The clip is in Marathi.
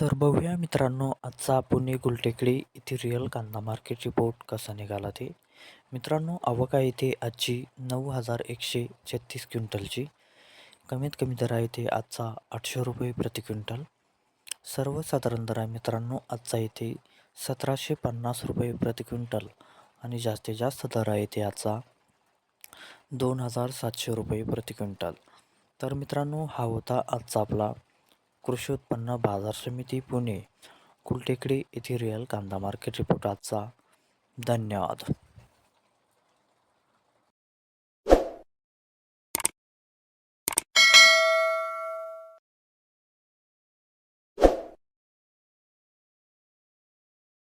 तर बघूया मित्रांनो आजचा पुणे गुलटेकडी येथे रिअल कांदा मार्केट रिपोर्ट कसा निघाला ते. मित्रांनो आवक आहे आजची नऊ हजार एकशे छत्तीस क्विंटलची. कमीत कमी दर आहे ते आजचा आठशे रुपये प्रति क्विंटल. सर्वसाधारण दर आहे मित्रांनो आजचा येथे सतराशे पन्नास रुपये प्रति क्विंटल. आणि जास्तीत जास्त दर आहे ते आजचा दोन हजार सातशे रुपये प्रति क्विंटल. तर मित्रांनो हा होता आजचा आपला कृषी उत्पन्न बाजार समिती पुणे. कुलटेकडी येथे रिअल कांदा मार्केट रिपोर्ट आजचा. धन्यवाद.